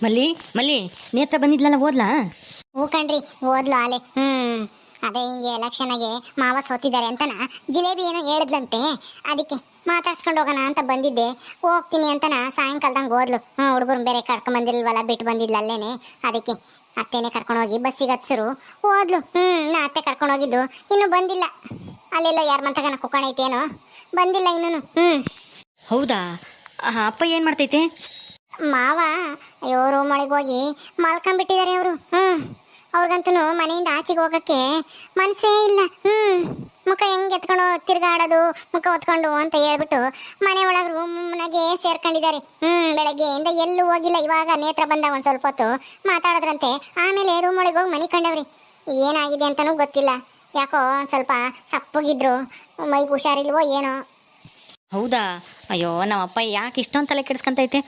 ಮಲ್ಲಿ ಮಲ್ಲಿ ನೇತ್ರ ಬಂದಿದ್ಲಲ್ಲ ಓದ್ಲಾ? ಹೂ ಕಣ್ರಿ ಓದ್ಲು ಆಲೆ. ಹ್ಮ್ ಅದೇ ಹಿಂಗೆ ಆಗಿ ಮಾವ ಸೋತಿದ್ದಾರೆ ಅಂತನ ಜಿಲೇಬಿ ಏನೋ ಹೇಳಿದ್ಲಂತೆ. ಅದಕ್ಕೆ ಮಾತಾಡ್ಸ್ಕೊಂಡು ಹೋಗೋಣ ಅಂತ ಬಂದಿದ್ದೆ. ಹೋಗ್ತೀನಿ ಅಂತನ ಸಾಯಂಕಾಲದಂಗೆ ಓದ್ಲು. ಹ್ಞೂ ಹುಡುಗರು ಬೇರೆ ಕರ್ಕೊಂಡ್ ಬಂದಿಲ್ವಲ್ಲ ಬಿಟ್ಟು ಬಂದಿದ್ಲ ಅಲ್ಲೇನೆ. ಅದಕ್ಕೆ ಅತ್ತೆನೇ ಕರ್ಕೊಂಡು ಹೋಗಿ ಬಸ್ಸಿಗೆ ಹತ್ಸರು. ಓದ್ಲು. ಹ್ಮ್ ನಾ ಅತ್ತೆ ಕರ್ಕೊಂಡು ಹೋಗಿದ್ದು. ಇನ್ನೂ ಬಂದಿಲ್ಲ. ಅಲ್ಲೆಲ್ಲ ಯಾರ ಮಂತಗನ ಕುಕ್ಕಣೈತೇನೋ ಬಂದಿಲ್ಲ ಇನ್ನೂ ಹ್ಮ್. ಹೌದಾ? ಅಪ್ಪ ಏನು ಮಾಡ್ತೈತೆ? ಮಾವ, ಅಯ್ಯೋ ರೂಮ್ ಒಳಗೆ ಹೋಗಿ ಮಲ್ಕೊಂಡ್ಬಿಟ್ಟಿದ್ದಾರೆ ಅವರು. ಹ್ಞೂ ಅವ್ರಿಗಂತೂ ಮನೆಯಿಂದ ಆಚೆಗೆ ಹೋಗೋಕ್ಕೆ ಮನಸ್ಸೇ ಇಲ್ಲ. ಹ್ಞೂ ಮುಖ ಹೆಂಗೆ ಎತ್ಕೊಂಡು ತಿರ್ಗಾಡೋದು ಮುಖ ಹೊತ್ಕೊಂಡು ಅಂತ ಹೇಳ್ಬಿಟ್ಟು ಮನೆ ಒಳಗೆ ರೂಮ್ನಾಗೆ ಸೇರ್ಕೊಂಡಿದ್ದಾರೆ. ಹ್ಞೂ ಬೆಳಗ್ಗೆಯಿಂದ ಎಲ್ಲೂ ಹೋಗಿಲ್ಲ. ಇವಾಗ ನೇತ್ರ ಬಂದ ಒಂದು ಸ್ವಲ್ಪ ಹೊತ್ತು ಮಾತಾಡಿದ್ರಂತೆ. ಆಮೇಲೆ ರೂಮ್ ಒಳಗೆ ಹೋಗಿ ಮನೆ ಕಂಡವ್ರಿ. ಏನಾಗಿದೆ ಅಂತನೂ ಗೊತ್ತಿಲ್ಲ. ಯಾಕೋ ಸ್ವಲ್ಪ ಸಪ್ಪಗಿದ್ರು, ಮೈಗೆ ಹುಷಾರಿಲ್ವೋ ಏನೋ. ಹೌದಾ? ಅಯ್ಯೋ, ನಮ್ಮ ಅಪ್ಪ ಯಾಕೆ ಇಷ್ಟೊಂದು ತಲೆ ಕೆಡಿಸ್ಕೊಂತೈತೆ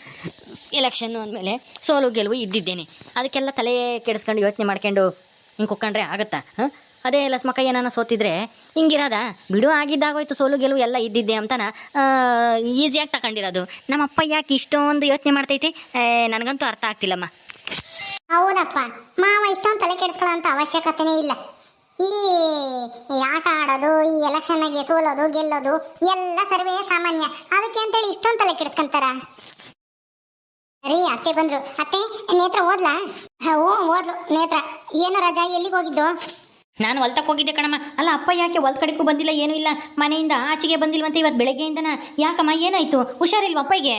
ಎಲೆಕ್ಷನ್ನು ಅಂದಮೇಲೆ ಸೋಲು ಗೆಲುವು ಇದ್ದಿದ್ದೇನೆ. ಅದಕ್ಕೆಲ್ಲ ತಲೆ ಕೆಡಿಸ್ಕೊಂಡು ಯೋಚನೆ ಮಾಡ್ಕೊಂಡು ಹಿಂಗೆ ಕುಕ್ಕೊಂಡ್ರೆ ಆಗುತ್ತಾ? ಹಾಂ? ಅದೇ ಲಸ್ಮಕ್ಕ ಏನಾನ ಸೋತಿದ್ರೆ ಹಿಂಗಿರೋದ? ಬಿಡು, ಆಗಿದ್ದಾಗೋಯ್ತು, ಸೋಲು ಗೆಲುವು ಎಲ್ಲ ಇದ್ದಿದ್ದೆ ಅಂತನ ಈಸಿಯಾಗಿ ತಗೊಂಡಿರೋದು ನಮ್ಮ ಅಪ್ಪ ಯಾಕೆ ಇಷ್ಟೊಂದು ಯೋಚನೆ ಮಾಡ್ತೈತೆ? ನನಗಂತೂ ಅರ್ಥ ಆಗ್ತಿಲ್ಲಮ್ಮ. ಹೌದಪ್ಪ. ಮಾವ ಇಷ್ಟೊಂದು ತಲೆ ಕೆಡಿಸ್ಕೊಳ್ಳೋ ಅಂತ ಅವಶ್ಯಕತೆನೇ ಇಲ್ಲ. ಈ ಆಟ ಆಡೋದು ಈ ಎಲೆಕ್ಷನ್ಗೆ ಸೋಲೋದು ಗೆಲ್ಲೋದು ಎಲ್ಲ ಸರ್ವೇ ಸಾಮಾನ್ಯ. ಅದಕ್ಕೆ ಅಂತೇಳಿ ಇಷ್ಟೊಂದು ತಲೆ ಕೆಡಿಸ್ಕೊಂತಾರ? ರೀ ಅತ್ತೆ ಬಂದ್ರು. ಅತ್ತೆ ನೇತ್ರ ಓದ್ಲಾ? ಹ, ಓ ಓದ್ಲು. ನೇತ್ರ ಏನು ರಜಾ ಎಲ್ಲಿಗೆ ಹೋಗಿದ್ದು? ನಾನು ಹೊಲ್ತಕ್ಕೆ ಹೋಗಿದ್ದೆ ಕಣಮ್ಮ. ಅಲ್ಲ ಅಪ್ಪ ಯಾಕೆ ಹೊಲ್ದ ಕಡೆಗೂ ಬಂದಿಲ್ಲ ಏನೂ ಇಲ್ಲ? ಮನೆಯಿಂದ ಆಚೆಗೆ ಬಂದಿಲ್ವಂತ ಇವತ್ತು ಬೆಳಗ್ಗೆಯಿಂದನ? ಯಾಕಮ್ಮ ಏನಾಯ್ತು? ಹುಷಾರಿಲ್ವ ಅಪ್ಪಗೆ?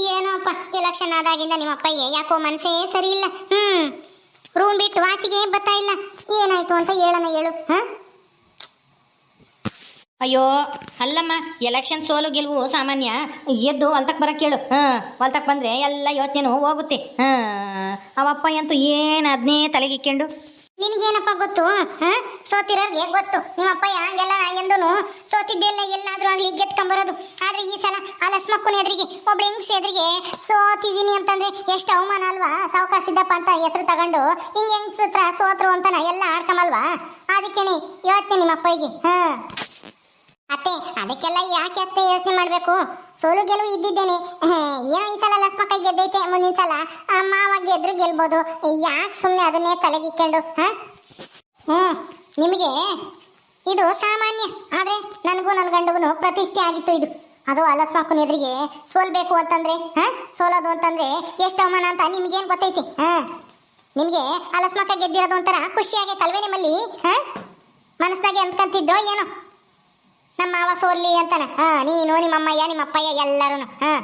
ಏನೋ ಅಪ್ಪ ಎಲೆಕ್ಷನ್ ಆದಾಗಿಂದ ನಿಮ್ಮ ಅಪ್ಪಗೆ ಯಾಕೋ ಮನಸ್ಸೇ ಸರಿ ಇಲ್ಲ. ಹ್ಮ್. ರೂಮ್ ಬಿಟ್ಟು ವಾಚಿಗೆ ಬರ್ತಾ ಇಲ್ಲ. ಏನಾಯ್ತು ಅಂತ ಹೇಳೋಣ ಹೇಳು, ಹಾ? ಅಯ್ಯೋ, ಅಲ್ಲಮ್ಮ ಎಲೆಕ್ಷನ್ ಸೋಲು ಗೆಲುವು ಸಾಮಾನ್ಯ. ಎದ್ದು ಹೊಲ್ತಕ್ಕೆ ಬರಕ್ಕೆ ಹೇಳು, ಹಾಂ? ಹೊಲ್ತಕ್ಕೆ ಬಂದರೆ ಎಲ್ಲ ಯೋಚನೆನೂ ಹೋಗುತ್ತೆ, ಹಾಂ? ಅವಪ್ಪ ಅಂತೂ ಏನು ಅದನ್ನೇ ತಲೆಗಿಕ್ಕೊಂಡು ನಿನಗೇನಪ್ಪ ಗೊತ್ತು? ಹ? ಸೋತಿರೋರ್ಗೆ ಗೊತ್ತು. ನಿಮ್ಮ ಅಪ್ಪ ಹಂಗೆಲ್ಲ ಎಂದೂ ಸೋತಿದ್ದೆಲ್ಲ ಎಲ್ಲಾದ್ರೂ ಆಗ್ಲಿ ಗೆದ್ಕೊಂಬರೋದು. ಆದ್ರೆ ಈ ಸಲ ಆ ಲಸ್ಮಕ್ಕನ ಎದುರಿಗೆ, ಒಬ್ಳು ಹೆಂಗ್ಸ್ ಎದುರಿಗೆ ಸೋತಿದ್ದೀನಿ ಅಂತಂದ್ರೆ ಎಷ್ಟು ಅವಮಾನ ಅಲ್ವಾ? ಸಾವುಕಾರ ಸಿದ್ದಪ್ಪ ಅಂತ ಹೆಸರು ತಗೊಂಡು ಹಿಂಗೆ ಹೆಂಗ್ಸ್ ಹತ್ರ ಸೋತ್ರು ಅಂತನ ಎಲ್ಲ ಆಡ್ಕಮಲ್ವಾ? ಅದಕ್ಕೇನೆ ಇವತ್ತೇ ನಿಮ್ಮ ಹಾಂ ಹಾ. ಅತ್ತೆ, ಅದಕ್ಕೆಲ್ಲ ಯಾಕೆ ಅತ್ತೆ ಯೋಚನೆ ಮಾಡಬೇಕು? ಸೋಲು ಗೆಲುವು ಇದ್ದಿದ್ದೇನೆ. ಏನೋ ಈ ಸಲ ಲಸ್ಮಕ್ಕ ಗೆದ್ದೈತೆ ಮುಂದಿನ ಸಲ. ಮಾವ ಗೆದ್ರು ಗೆಲ್ಬೋದು. ಯಾಕೆ ಸುಮ್ಮನೆ ಅದನ್ನೇ ತಲೆಗಿಕ್ಕೊಂಡು ಹಾ? ಹ್ಞೂ ನಿಮಗೆ ಇದು ಸಾಮಾನ್ಯ, ಆದರೆ ನನಗೂ ನನ್ನ ಗಂಡಗೂ ಪ್ರತಿಷ್ಠೆ ಆಗಿತ್ತು ಇದು. ಅದು ಅಲಸ್ಮಾಕನ ಎದುರಿಗೆ ಸೋಲ್ಬೇಕು ಅಂತಂದ್ರೆ, ಹಾ? ಸೋಲೋದು ಅಂತಂದ್ರೆ ಎಷ್ಟು ಅವಮಾನ ಅಂತ ನಿಮ್ಗೇನ್ ಗೊತ್ತೈತಿ, ಹಾ? ನಿಮ್ಗೆ ಅಲಸ್ಮಾಕ ಗೆದ್ದಿರೋದು ಒಂಥರ ಖುಷಿಯಾಗೈತಲ್ವೇ ನಿಮ್ಮಲ್ಲಿ, ಹ? ಮನಸ್ಸಾಗೆ ಅಂದ್ಕಂತಿದ್ರೋ ಏನೋ? ನಮ್ಮ ಮಾವ ಸೋಲ್ಲಿ ಅಂತಾನೆ. ಹಾ, ನೀನು ನಿಮ್ಮ ಅಮ್ಮಯ್ಯ ನಿಮ್ಮ ಅಪ್ಪಯ್ಯ ಎಲ್ಲರೂ ಹಾ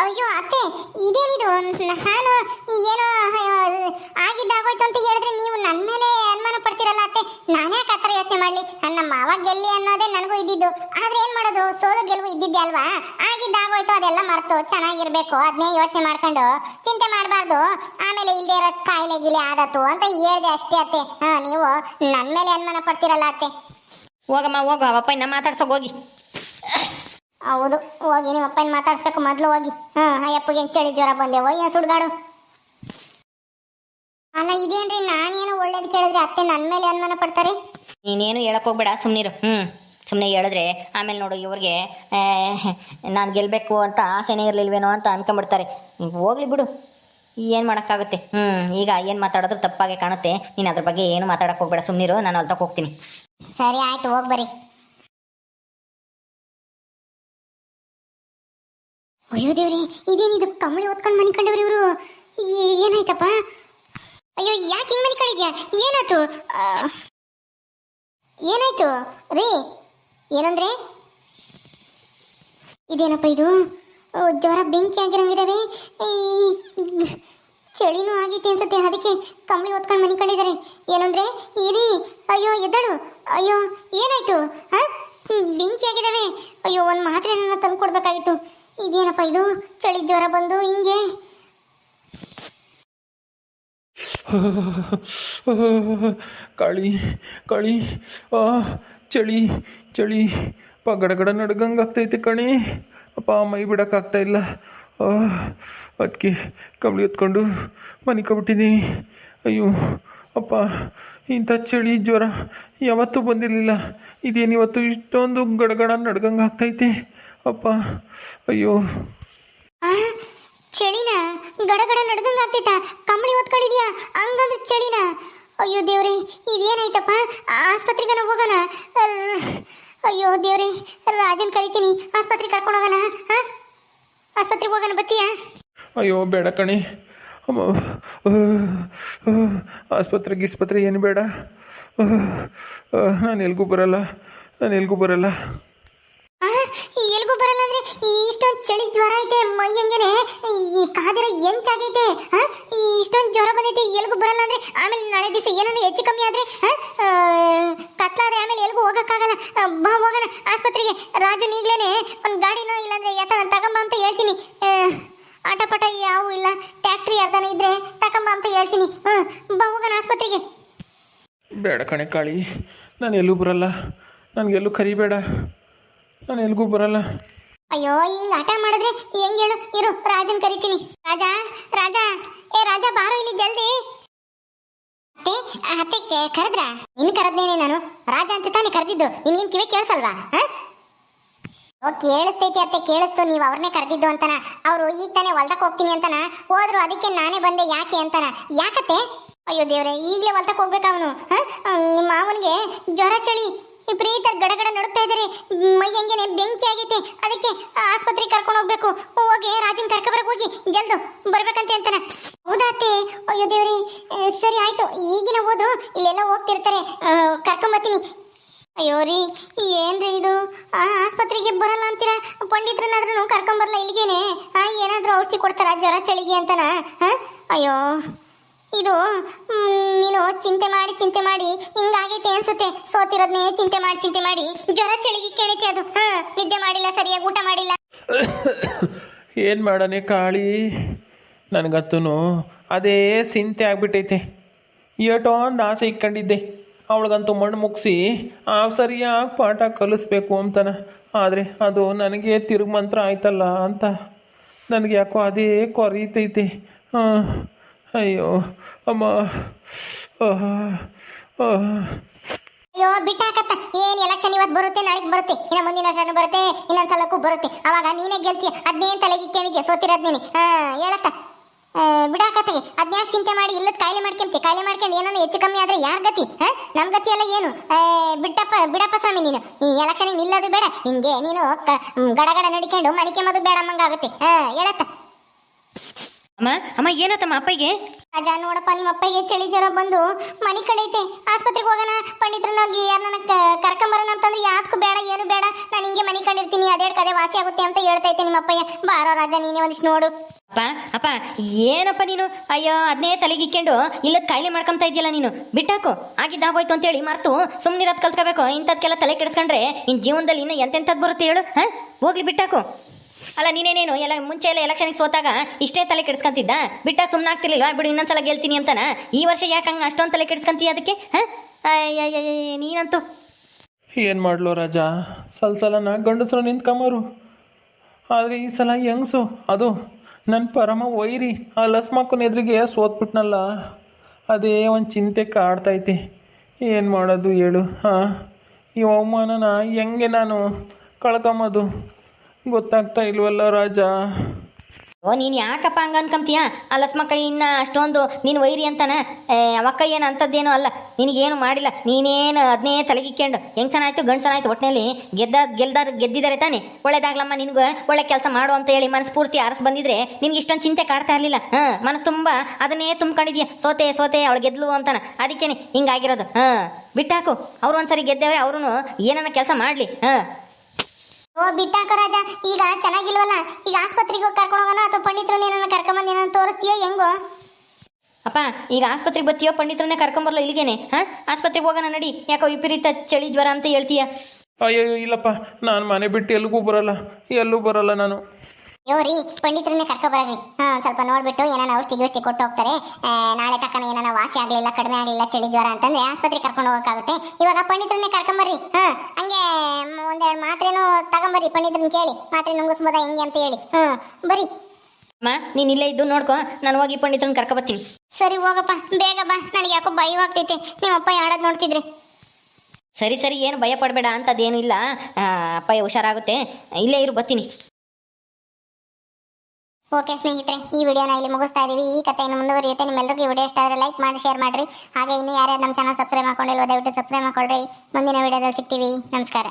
ಅಯ್ಯೋ, ಅತ್ತೆ, ಇದೇನಿದು? ನಾನು ಏನೋ, ಆಗಿದ್ದಾಗೋಯ್ತು ಅಂತ ಹೇಳಿದ್ರೆ ನೀವು ನನ್ನ ಮೇಲೆ ಅನುಮಾನ ಪಡ್ತೀರಲ್ಲ ಅತ್ತೆ. ನಾನೇ ಆ ಯೋಚನೆ ಮಾಡಲಿ? ನನ್ನ ಮಾವ ಗೆಲ್ಲಿ ಅನ್ನೋದೇ ನನಗೂ ಇದ್ದಿದ್ದು. ಆದ್ರೆ ಏನ್ ಮಾಡೋದು? ಸೋಲು ಗೆಲುವು ಇದ್ದಿದ್ದೆ ಅಲ್ವಾ? ಆಗಿದ್ದಾಗೋಯ್ತು, ಅದೆಲ್ಲ ಮರೆತು ಚೆನ್ನಾಗಿರ್ಬೇಕು. ಅದನ್ನೇ ಯೋಚನೆ ಮಾಡ್ಕೊಂಡು ಚಿಂತೆ ಮಾಡಬಾರ್ದು. ಆಮೇಲೆ ಇಲ್ಲದೆ ಇರೋ ಕಾಯಿಲೆ ಗಿಲೆ ಆದತ್ತು ಅಂತ ಹೇಳ್ದೆ ಅಷ್ಟೇ ಅತ್ತೆ. ಹಾ, ನೀವು ನನ್ನ ಮೇಲೆ ಅನುಮಾನ ಪಡ್ತೀರಲ್ಲ ಅತ್ತೆ. ಹೋಗಮ್ಮ ಹೋಗು ಅವಪ್ಪ ಇನ್ನ ಮಾತಾಡ್ಸೋಕೆ ಹೋಗಿ. ಹೌದು ಹೋಗಿ ನಿಮ್ಮ ಅಪ್ಪನ ಮಾತಾಡ್ಸ್ಬೇಕು ಮೊದಲು ಹೋಗಿ. ಹಾ ಅಯ್ಯಪ್ಪಗೆ ಚಳಿ ಜ್ವರ ಬಂದೆವೋ ಏನು ಸುಡ್ಗಾಡು. ಅಲ್ಲ ಇದೇನ್ರಿ ನಾನೇನು ಒಳ್ಳೇದು ಕೇಳಿದ್ರೆ ಅತ್ತೆ ನನ್ನ ಮೇಲೆ ಅನುಮಾನ ಪಡ್ತಾರೆ? ನೀನೇನು ಹೇಳಕ್ ಹೋಗ್ಬೇಡ ಸುಮ್ಮನಿರು ಹ್ಞೂ ಸುಮ್ಮನೆ ಹೇಳಿದ್ರೆ ಆಮೇಲೆ ನೋಡು ಇವ್ರಿಗೆ ನಾನು ಗೆಲ್ಲಬೇಕು ಅಂತ ಆಸೆನೇ ಇರಲಿಲ್ವೇನೋ ಅಂತ ಅನ್ಕೊಂಬಿಡ್ತಾರೆ. ಹಿಂಗೆ ಹೋಗ್ಲಿ ಬಿಡು. ಏನು ಮಾಡೋಕ್ಕಾಗುತ್ತೆ? ಹ್ಞೂ ಈಗ ಏನು ಮಾತಾಡೋದು ತಪ್ಪಾಗೆ ಕಾಣುತ್ತೆ. ನೀನು ಅದ್ರ ಬಗ್ಗೆ ಏನು ಮಾತಾಡಕ್ಕೆ ಹೋಗ್ಬೇಡ ಸುಮ್ಮನಿರು ನಾನು ಅಲ್ತಕ್ಕೆ ಹೋಗ್ತೀನಿ. ಸರಿ ಆಯ್ತು ಹೋಗಿ ಬರ್ರಿ. ಅಯ್ಯೋ ದೇವ್ರಿ ಇದೇನಿದು? ಕಂಬಳಿ ಹೊತ್ಕೊಂಡು ಮನಿಕೊಂಡವ್ರಿ ಇವರು? ಏನಾಯ್ತಪ್ಪ? ಅಯ್ಯೋ ಯಾಕೆ ಹಿಂಗ್ ಮನಿಕೊಂಡಿದ್ಯಾ ಏನಾಯ್ತು? ಆ, ಏನಾಯ್ತು? ರೀ ಏನಂದ್ರೆ? ಇದೇನಪ್ಪ ಇದು? ಜ್ವರ ಬೆಂಕಿ ಆಗಿರಂಗಿದಾವೆ. ಚಳಿನೂ ಆಗೈತಿ ಅನ್ಸುತ್ತೆ. ಅದಕ್ಕೆ ಕಂಬಳಿ ಹೊತ್ಕೊಂಡು ಮನಿಕೊಂಡಿದ್ದಾರೆ ಏನಂದ್ರೆ, ಇರಿ, ಅಯ್ಯೋ, ಎದ್ದಳು. ಅಯ್ಯೋ, ಏನಾಯ್ತು? ಬೆಂಕಿ ಆಗಿದಾವೆ ಅಯ್ಯೋ, ಒಂದು ಮಾತ್ರೆ ನನ್ನ ತಂದು ಕೊಡ್ಬೇಕಾಗಿತ್ತು. ಇದೇನಪ್ಪ ಇದು? ಚಳಿ ಜ್ವರ ಬಂದು ಹಿಂಗೆ. ಕಳಿ ಕಳಿ, ಆ, ಚಳಿ ಚಳಿ. ಪಗಡಗಡ ಗಡಗಡ ನಡ್ಗಂಗೆ ಆಗ್ತೈತೆ ಕಣಿ. ಅಪ್ಪ, ಮೈ ಬಿಡೋಕ್ಕಾಗ್ತಾ ಇಲ್ಲ. ಅದಕ್ಕೆ ಕಂಬಳಿ ಹೊತ್ಕೊಂಡು ಮನಿಕೊಬಿಟ್ಟಿದ್ದೀನಿ ಅಯ್ಯೋ, ಅಪ್ಪ, ಇಂಥ ಚಳಿ ಜ್ವರ ಯಾವತ್ತೂ ಬಂದಿರಲಿಲ್ಲ. ಇದೇನು ಇವತ್ತು ಇಷ್ಟೊಂದು ಗಡಗಡ ನಡ್ಗಂಗೆ ಆಗ್ತೈತೆ? ಅಪ್ಪ, ಅಯ್ಯೋ. ಚಳಿನ ಗಡಗಡ ನಡ್ಗಂಗೆ ಆಗ್ತೈತ? ಕಂಬಳಿ ಹೊತ್ಕೊಂಡಿದ್ಯಾ? ಹಂಗಂದ್ರೆ ಚಳಿನ. ಅಯ್ಯೋ ದೇವ್ರಿ, ಇದೇನಾಯ್ತಪ್ಪ? ಆಸ್ಪತ್ರೆಗನ ಹೋಗೋಣ. ಅಯ್ಯೋ ದೇವ್ರಿ, ರಾಜನ್ ಕರಿತೀನಿ. ಆಸ್ಪತ್ರೆಗೆ ಕರ್ಕೊಂಡು ಹೋಗೋಣ, ಹಾ? ಆಸ್ಪತ್ರೆಗೆ ಹೋಗೋಣ ಬತ್ತೀಯಾ ಅಯ್ಯೋ, ಬೇಡ ಕಣಿ. ಆಸ್ಪತ್ರೆ, ಗಿಸ್ಪತ್ರೆ ಏನು ಬೇಡ. ನಾನು ಎಲ್ಗೂ ಬರಲ್ಲ. ನಾನು ಎಲ್ಗೂ ಬರಲ್ಲ ಆ, ಎಲ್ಗೂ ಬರಲ್ಲ ಅಂದ್ರೆ ಇಷ್ಟೊಂದು ಚಳಿ ಜ್ವರ ಐತೆ, ಮೈ ಹಂಗೇನೆ? ಈ ಕಾದಿರ ಎಂಚಾಗೈತೆ ಇಷ್ಟೊಂದು ಜ್ವರ ಬಂದೈತೆ, ಎಲ್ಗೂ ಬರಲ್ಲ ಅಂದ್ರೆ ಆಮೇಲೆ ನಾಳೆ ದಿವಸ ಏನಾದ್ರು ಹೆಚ್ಚು ಕಮ್ಮಿ ಆದ್ರೆ ಕತ್ಲಾದ್ರೆ ಆಮೇಲೆ ಎಲ್ಗೂ ಹೋಗಕ್ಕಾಗಲ್ಲ. ಬಾ, ಹೋಗೋಣ. ಆಸ್ಪತ್ರೆಗೆ. ರಾಜು ಈಗ್ಲೇನೆ ಒಂದು ಗಾಡಿನೋ ಇಲ್ಲಾಂದ್ರೆ ಯಾತನ ತಗೊಂಬ ಅಂತ ಹೇಳ್ತೀನಿ. ಆಟ ಪಾಠ ಯಾವೂ ಇಲ್ಲ, ಟ್ಯಾಕ್ಟ್ರಿ ಯಾರ್ದಾನ ಇದ್ರೆ ತಗೊಂಬ ಅಂತ ಹೇಳ್ತೀನಿ. ಹ್ಞೂ ಬಾ, ಹೋಗೋಣ ಆಸ್ಪತ್ರೆಗೆ. ಬೇಡ ಕಣೆ ಕಾಳಿ, ನಾನು ಎಲ್ಲೂ ಬರಲ್ಲ. ನನಗೆಲ್ಲೂ ಕರಿಬೇಡ. ನಾನು ಎಲ್ಗೂ ಬರಲ್ಲ. ಅಯ್ಯೋ, ಹಿಂಗ್ ಆಟ ಮಾಡಿದ್ರೆ ಹೆಂಗ್ ಹೇಳು? ಇರು, ರಾಜನ್ ಕರಿತೀನಿ. ರಾಜ ರಾಜ, ಏ, ರಾಜ, ಬಾರೋ ಇಲ್ಲಿ ಜಲ್ದಿ. ಅತ್ತೆ ಅತ್ತೆ ಕರೆದ್ರ? ನಿನ್ ಕರೆದ್ನೇನೆ ನಾನು. ರಾಜ ಅಂತ ತಾನೇ ಕರೆದಿದ್ದು. ನಿನ್ ಕಿವಿ ಕೇಳಿಸಲ್ವಾ ಓ, ಕೇಳಿಸ್ತೈತಿ ಅತ್ತೆ, ಕೇಳಿಸ್ತು. ನೀವು ಅವ್ರನ್ನೇ ಕರೆದಿದ್ದು ಅಂತನ. ಅವರು ಈಗ ತಾನೇ ಹೊಲ್ದಕ್ಕೆ ಹೋಗ್ತೀನಿ ಅಂತನ. ಹೋದ್ರು ಅದಕ್ಕೆ ನಾನೇ ಬಂದೆ ಯಾಕೆ ಅಂತನ. ಯಾಕತ್ತೆ? ಅಯ್ಯೋ ದೇವ್ರೆ, ಈಗಲೇ ಹೊಲ್ದಕ್ಕೆ ಹೋಗ್ಬೇಕು ಅವನು ನಿಮ್ಮ ಮಾವನಿಗೆ ಜ್ವರ ಚಳಿ. ವಿಪರೀತ ಗಡಗಡ ನಡುತ್ತಾ ಇದ್ದಾರೆ. ಮೈ ಹಂಗೇನೆ ಬೆಂಕಿ ಆಗೈತೆ. ಅದಕ್ಕೆ ಆಸ್ಪತ್ರೆಗೆ ಕರ್ಕೊಂಡು ಹೋಗ್ಬೇಕು. ಹೋಗಿ ರಾಜನ್ ಕರ್ಕೊಬರಕ್ ಹೋಗಿ. ಜಲ್ದು ಬರ್ಬೇಕಂತೆ ಹೌದಾ ಅತ್ತೆ? ಅಯ್ಯೋ ದೇವ್ರಿ. ಸರಿ ಆಯ್ತು. ಈಗಿನ ಹೋದ್ರು ಇಲ್ಲೆಲ್ಲ ಹೋಗ್ತಿರ್ತಾರೆ. ಕರ್ಕೊಂಬತ್ತೀನಿ ಅಯ್ಯೋ ರೀ ಏನ್ರಿ ಇದು? ಆ, ಆಸ್ಪತ್ರೆಗೆ ಬರಲ್ಲ ಅಂತೀರಾ? ಪಂಡಿತರನ್ನಾದ್ರೂ ಕರ್ಕೊಂಬರಲ್ಲ ಇಲ್ಲಿಗೇನೆ? ಏನಾದ್ರೂ ಔಷಧಿ ಕೊಡ್ತಾರ? ಜ್ವರ ಚಳಿಗೆ ಅಂತನಾ? ಅಯ್ಯೋ. ಇದು ನೀನು ಚಿಂತೆ ಮಾಡಿ ಚಿಂತೆ ಮಾಡಿ, ಹಿಂಗಾಗೈತೆ ಅನ್ಸುತ್ತೆ. ಸೋತಿರೋದ್ನೇ ಚಿಂತೆ ಮಾಡಿ ಚಿಂತೆ ಮಾಡಿ. ಜ್ವರ ಚಳಿಗೆ ಕೇಳಿತೆ ಅದು? ನಿದ್ದೆ ಮಾಡಿಲ್ಲ, ಸರಿಯಾಗಿ ಊಟ ಮಾಡಿಲ್ಲ. ಏನು ಮಾಡೋಣ ಕಾಳಿ? ನನಗತ್ತೂ ಅದೇ ಚಿಂತೆ ಆಗ್ಬಿಟ್ಟೈತೆ. ಏಟೋ ಒಂದು ಆಸೆ ಇಕ್ಕಂಡಿದ್ದೆ. ಅವಳಿಗಂತೂ ಮಣ್ಣು ಮುಗಿಸಿ ಆ ಸರಿಯಾಗಿ ಪಾಠ ಕಲಿಸ್ಬೇಕು ಅಂತಾನ. ಆದರೆ ಅದು ನನಗೆ ತಿರುಗು ಮಂತ್ರ ಆಯ್ತಲ್ಲ ಅಂತ. ನನಗೆ ಯಾಕೋ ಅದೇ ಕೊರೀತೈತೆ. ಹಾಂ ಅಯ್ಯೋ, ಅಮ್ಮ. ಅಯ್ಯೋ, ಬಿಟ್ಟಾಕತ್ತ. ಏನ್ ಎಲೆಕ್ಷನ್ ಇವತ್ತು ಬರುತ್ತೆ, ನಾಳೆಗೆ ಬರುತ್ತೆ, ಇನ್ನ ಮುಂದಿನ ವರ್ಷನೂ ಬರುತ್ತೆ, ಇನ್ನೊಂದ್ ಸಲಕ್ಕೂ ಬರುತ್ತೆ. ಅವಾಗ ನೀನೇ ಗೆಲ್ತೀಯ, ಅದ್ನೇನ್ ತಲೆಗೆ ಕೇಳಿದ್ಯ? ಸೋತಿರೋದ್ ನೀನು ಹಾ ಹೇಳತ್ತ ಬಿಡಾಕತ್ತಗೆ. ಅದ್ನ್ಯಾಕ್ ಚಿಂತೆ ಮಾಡಿ ಇಲ್ಲದ ಕಾಯಿಲೆ ಮಾಡ್ಕೊಂತಿ. ಕಾಯಿಲೆ ಮಾಡ್ಕೊಂಡು ಏನೋ ಹೆಚ್ಚು ಕಮ್ಮಿ ಆದ್ರೆ ಯಾರ್ ಗತಿ? ಹಾ ನಮ್ ಗತಿ ಎಲ್ಲ ಏನು? ಬಿಟ್ಟಪ್ಪ, ಬಿಡಪ್ಪ ಸ್ವಾಮಿ ನೀನು. ಈ ಎಲೆಕ್ಷನ್ ನಿಲ್ಲೋದು ಬೇಡ. ಹಿಂಗೆ ನೀನು ಗಡಗಡ ನಡಿಕೊಂಡು ಮದು ಬೇಡ ಆಗುತ್ತೆ ಹಾ ಹೇಳತ್ತ. ಅಮ್ಮ ಅಮ್ಮ ಏನಾತಮ್ಮ ಅಪ್ಪಗೆ? ಅಜ್ಜ ನೋಡಪ್ಪ ನಿಮ್ಮ ಅಪ್ಪಗೆ ಚಳಿ ಜ್ವರ ಬಂದು ಮನೆ ಕಡೆ ಐತೆ. ಆಸ್ಪತ್ರೆಗೆ ಹೋಗೋಣ. ಪಂಡಿತ್ರನಾಗಿ ಯಾರನ್ನ ಕರ್ಕೊಂಬರೋಣ ಅಂತಂದ್ರೆ ಯಾತ್ಕು ಬೇಡ ಏನು ಬೇಡ. ನಾನು ಹಿಂಗೆ ಮನೆ ಕಂಡಿರ್ತೀನಿ ಅದೇ ಕದೆ ವಾಸಿ ಆಗುತ್ತೆ ಅಂತ ಹೇಳ್ತೈತೆ ನಿಮ್ಮ ಅಪ್ಪಯ್ಯ. ಬಾರೋ ರಾಜ ನೀನೇ ಒಂದಿಷ್ಟು ನೋಡು. ಅಪ್ಪ ಅಪ್ಪ ಏನಪ್ಪ ನೀನು? ಅಯ್ಯೋ ಅದನ್ನೇ ತಲೆಗಿಕ್ಕೊಂಡು ಇಲ್ಲ ಕಾಯಿಲೆ ಮಾಡ್ಕೊಂತ ಇದೆಯಲ್ಲ ನೀನು? ಬಿಟ್ಟಾಕು. ಆಗಿದ್ದಾಗೋಯ್ತು ಅಂತೇಳಿ ಮರ್ತು ಸುಮ್ಮನಿರೋದು ಕಲ್ತ್ಕೋಬೇಕು. ಇಂಥದ್ಕೆಲ್ಲ ತಲೆ ಕೆಡಿಸ್ಕೊಂಡ್ರೆ ನಿನ್ನ ಜೀವನದಲ್ಲಿ ಇನ್ನು ಎಂತೆಂಥದ್ದು ಬರುತ್ತೆ ಹೇಳು ಹಾಂ? ಹೋಗ್ಲಿ ಬಿಟ್ಟಾಕು. ಅಲ್ಲ, ನೀನೇನೇನು? ಎಲ್ಲ ಮುಂಚೆ ಎಲ್ಲ ಎಲೆಕ್ಷನ್ಗೆ ಸೋತಾಗ ಇಷ್ಟೇ ತಲೆ ಕೆಡಿಸ್ಕೊಂತಿದ್ದ? ಬಿಟ್ಟಾಗ ಸುಮ್ಮನೆ ಆಗ್ತಿರ್ಲಿಲ್ವಾ? ಬಿಡು, ಇನ್ನೊಂದ್ಸಲ ಗೆಲ್ತೀನಿ ಅಂತಾನ? ಈ ವರ್ಷ ಯಾಕೆ ಹಂಗೆ ಅಷ್ಟೊಂದು ತಲೆ ಕೆಡಿಸ್ಕೊಂತೀಯ ಅದಕ್ಕೆ? ಹಾಂ? ನೀನಂತೂ. ಏನು ಮಾಡ್ಲೋ ರಾಜ? ಸಲ ಸಲನ ಗಂಡಸರು ನಿಂತ್ಕೊಂಬರು ಆದರೆ ಈ ಸಲ ಹೆಂಗ್ಸು? ಅದು ನನ್ನ ಪರಮ ವೈರಿ. ಆ ಲಸ್ಮಾಕನ ಎದುರಿಗೆ ಸೋತ್ಬಿಟ್ನಲ್ಲ. ಅದೇ ಒಂದು ಚಿಂತೆ ಕಾಡ್ತೈತಿ. ಏನು ಮಾಡೋದು ಹೇಳು, ಹಾಂ? ಈ ಅವಮಾನನ ಹೆಂಗೆ ನಾನು ಕಳ್ಕೊಂಬೋದು ಗೊತ್ತಾಗ್ತಾ ಇಲ್ವಲ್ಲ ರಾಜ? ಓ, ನೀನು ಯಾಕಪ್ಪ ಹಂಗ ಅನ್ಕೊಂತೀಯ? ಆ ಇನ್ನ ಅಷ್ಟೊಂದು ನೀನು ವೈರಿ ಅಂತಾನ? ಅವಕ್ಕ ಏನು ಅಂಥದ್ದೇನು ಅಲ್ಲ. ನಿನಗೇನು ಮಾಡಿಲ್ಲ. ನೀನೇನು ಅದನ್ನೇ ತಲೆಗಿಕ್ಕೊಂಡು. ಹೆಂಗ್ಸನಾಯ್ತು ಗಂಡ್ಸನಾಯ್ತು ಒಟ್ಟಿನಲ್ಲಿ ಗೆದ್ದ, ಗೆಲ್ದಾರ ಗೆದ್ದಿದ್ದಾರೆ ತಾನೆ? ಒಳ್ಳೇದಾಗ್ಲಮ್ಮ ನಿನಗೆ. ಒಳ್ಳೆ ಕೆಲಸ ಮಾಡು ಅಂತ ಹೇಳಿ ಮನಸ್ಫೂರ್ತಿ ಆರಿಸ್ ಬಂದಿದ್ರೆ ನಿನಗೆ ಇಷ್ಟೊಂದು ಚಿಂತೆ ಕಾಡ್ತಾ ಇರಲಿಲ್ಲ. ಹಾಂ, ಮನಸ್ಸು ತುಂಬ ಅದನ್ನೇ ತುಂಬ್ಕೊಂಡಿದ್ಯಾ? ಸೋತೆ ಸೋತೆ, ಅವಳು ಗೆದ್ಲು ಅಂತಾನ. ಅದಕ್ಕೇನೆ ಹಿಂಗಾಗಿರೋದು. ಹಾಂ, ಬಿಟ್ಟಾಕು. ಅವ್ರು ಒಂದ್ಸರಿ ಗೆದ್ದವ್ರೆ ಅವ್ರು ಏನನ್ನ ಕೆಲಸ ಮಾಡಲಿ. ಹಾಂ. ಓ ಬಿಟ್ಟಾಕ ರಾಜ ಈಗ ಚೆನ್ನಾಗಿಲ್ವಲ್ಲ? ಈಗ ಆಸ್ಪತ್ರೆಗೆ ಹೋಗಿ ಕರ್ಕೊಂಡು ಹೋಗೋಣ ಅಥವಾ ಪಂಡಿತರನ್ನ ಏನನ್ನ ಕರ್ಕೊಂಬಂದು ಏನನ್ನ ತೋರಿಸ್ತೀಯೋ ಹೆಂಗೋ? ಅಪ್ಪ ಈಗ ಆಸ್ಪತ್ರೆಗೆ ಬತ್ತೀಯೋ ಪಂಡಿತರನ್ನೇ ಕರ್ಕೊಂಬರ್ಲೋ ಇಲ್ಲಿಗೇನೆ ಹಾಂ? ಆಸ್ಪತ್ರೆಗೆ ಹೋಗೋಣ ನಡಿ ಯಾಕೋ ವಿಪರೀತ ಚಳಿ ಜ್ವರ ಅಂತ ಹೇಳ್ತೀಯ. ಅಯ್ಯೋ ಇಲ್ಲಪ್ಪ ನಾನು ಮನೆ ಬಿಟ್ಟು ಎಲ್ಲಿಗೂ ಬರಲ್ಲ ಎಲ್ಲೂ ಬರಲ್ಲ ನಾನು. ಯೋರಿ ಪಂಡಿತರನ್ನೇ ಕರ್ಕೊ ಬರ್ರಿ ಹಾ ಸ್ವಲ್ಪ ನೋಡ್ಬಿಟ್ಟು ಏನಾನ ಔಷಧಿ ಗಿಷ್ಟಿ ಕೊಟ್ಟು ಹೋಗ್ತಾರೆ. ನಾಳೆ ತಕ್ಕನ ಏನಾನ ವಾಸಿ ಆಗ್ಲಿಲ್ಲ ಕಡಿಮೆ ಆಗಲಿಲ್ಲ ಚಳಿ ಜ್ವರ ಅಂತಂದ್ರೆ ಆಸ್ಪತ್ರೆಗೆ ಕರ್ಕೊಂಡು ಹೋಗಕ್ಕಾಗುತ್ತೆ. ಇವಾಗ ಪಂಡಿತರನ್ನೇ ಕರ್ಕೊಂಬರ್ರಿ ಹಾ ಹಂಗೆ ಒಂದೆರಡು ಮಾತ್ರೆನೂ ತಗೊಂಬರ್ರಿ ಪಂಡಿತರನ್ನ ಕೇಳಿ. ಮಾತ್ರೆ ನುಂಗಿಸ್ಬೋದಾ ಹೆಂಗೆ ಅಂತ ಹೇಳಿ. ಹ್ಞೂ ಬರಿ ಅಮ್ಮ ನೀನು ಇಲ್ಲೇ ಇದ್ದು ನೋಡ್ಕೊ ನಾನು ಹೋಗಿ ಪಂಡಿತರನ್ನ ಕರ್ಕೊಬತ್ತೀನಿ ಸರಿ ಹೋಗಪ್ಪ. ಬೇಗ ಬಾ. ನನಗೆ ಯಾಕೋ ಭಯವಾಗ್ತೈತೆ ನಿಮ್ಮ ಅಪ್ಪ ಆಡೋದು ನೋಡ್ತಿದ್ರೆ? ಸರಿ ಸರಿ ಏನು ಭಯ ಪಡಬೇಡ ಅಂತದೇನು ಇಲ್ಲ. ಆ, ಅಪ್ಪ ಹುಷಾರಾಗುತ್ತೆ. ಇಲ್ಲೇ ಇರು ಬತ್ತೀನಿ ಓಕೆ ಸ್ನೇಹಿತರೆ, ಈ ವಿಡಿಯೋನ ಇಲ್ಲಿ ಮುಗಿಸ್ತಾ ಇದ್ದೀವಿ ಈ ಕಥೆಯನ್ನು ಮುಂದುವರಿಯುತ್ತೆ. ನಿಮ್ಮೆಲ್ಲರಿಗೂ ಈ ವಿಡಿಯೋ ಇಷ್ಟ ಆದರೆ ಲೈಕ್ ಮಾಡಿ ಶೇರ್ ಮಾಡಿರಿ. ಹಾಗೆ ಇನ್ನು ಯಾರ್ಯಾರು ನಮ್ಮ ಚಾನಲ್ ಸಬ್ಸ್ಕ್ರೈಬ್ ಮಾಡ್ಕೊಂಡಿಲ್ವೋ, ದಯವಿಟ್ಟು ಸಬ್ಸ್ಕ್ರೈಬ್ ಮಾಡ್ಕೊಳ್ರಿ. ಮುಂದಿನ ವಿಡಿಯೋದಲ್ಲಿ ಸಿಗ್ತೀವಿ. ನಮಸ್ಕಾರ.